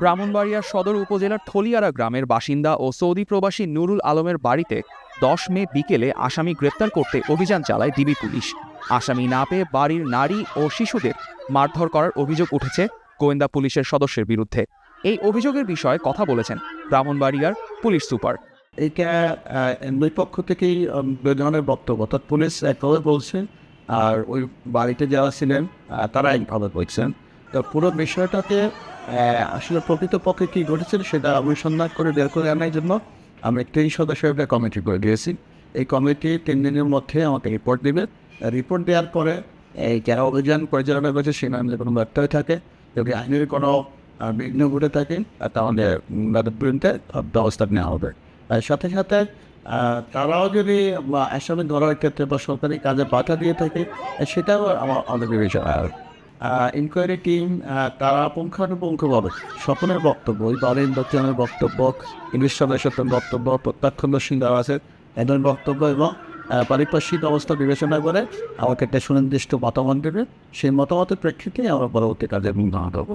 ব্রাহ্মণবাড়িয়ার সদর উপজেলার থলিয়ারা গ্রামের বাসিন্দা ও সৌদি প্রবাসী নুরুল আলমের বাড়িতে দশ মে বিকেলে আসামি গ্রেপ্তার করতে অভিযান চালায় ডিবি পুলিশ। আসামি না পেয়ে বাড়ির নারী ও শিশুদের মারধর করার অভিযোগ উঠেছে গোয়েন্দা পুলিশের সদস্যের বিরুদ্ধে। এই অভিযোগের বিষয়ে কথা বলেছেন ব্রাহ্মণবাড়িয়ার পুলিশ সুপার। এটা দুই পক্ষ থেকেই ধরনের বক্তব্য। অর্থাৎ পুলিশ একভাবে বলছেন, আর ওই বাড়িতে যারা ছিলেন তারা একভাবে বলছেন। তো পুরো বিষয়টাতে আসলে প্রকৃতপক্ষে কী ঘটেছিল সেটা অনুসন্ধান করে বের করে আনার জন্য আমরা একটি সদস্যের একটা কমিটি করে দিয়েছি। এই কমিটি তিন দিনের মধ্যে আমাকে রিপোর্ট দেবে। রিপোর্ট দেওয়ার পরে, এই যারা অভিযান পরিচালনা করছে সে নামে কোনো ব্যর্থ থাকে। যদি আইনের কোনো বিঘ্ন ঘটে থাকে তাহলে তাদের বিরুদ্ধে ব্যবস্থা নেওয়া হবে। সাথে সাথে তারাও যদি আসামি ধরার ক্ষেত্রে বা সরকারি কাজে বাধা দিয়ে থাকে, সেটাও আমার আমাদের বিবেচনা ইনকোয়ারি টিম তারা পুঙ্খানুপুঙ্খভাবে সকলের বক্তব্য, ওই দলের লোকজনের বক্তব্য ইংলিশ সদস্যদের বক্তব্য, প্রত্যাক্ষদর্শী দেওয়া আছে। এদের বক্তব্য এবং পারিপার্শ্বিক অবস্থা বিবেচনা করে আমাকে একটা সুনির্দিষ্ট মতামত দেবে। সেই মতামতের প্রেক্ষিতে আমরা পরবর্তী কাজে মুগ্ধ হব।